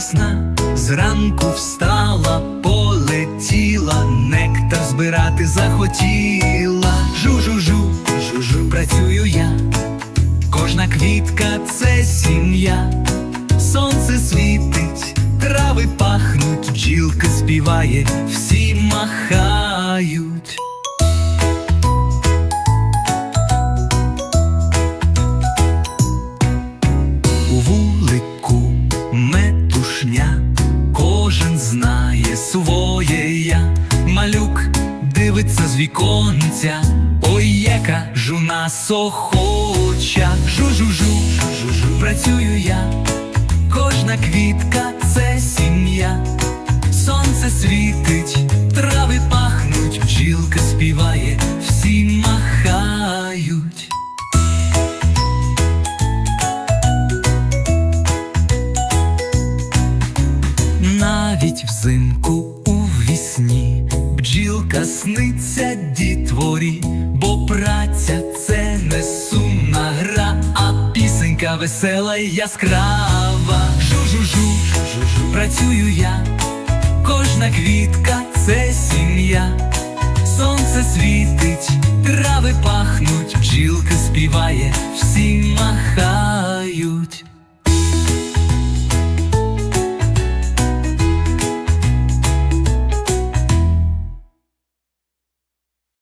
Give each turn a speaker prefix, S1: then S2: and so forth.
S1: весна, зранку встала, полетіла, нектар збирати захотіла. Жу-жу-жу, жу-жу, працюю я. Кожна квітка це сім'я, сонце світить, трави пахнуть, бджілка співає, всі махають. Дивиться з віконця, ой, яка жуна сохоча. Жу-жу-жу, жу-жу, працюю я. Кожна квітка це сім'я. Сонце світить, трави пахнуть, бджілка співає, всі махають. Навіть взимку у вісні бджілка сниться дітворі, бо праця це не сумна гра, а пісенька весела і яскрава. Жу-жу-жу, жу-жу, працюю я, кожна квітка це сім'я. Сонце світить, трави пахнуть, бджілка співає.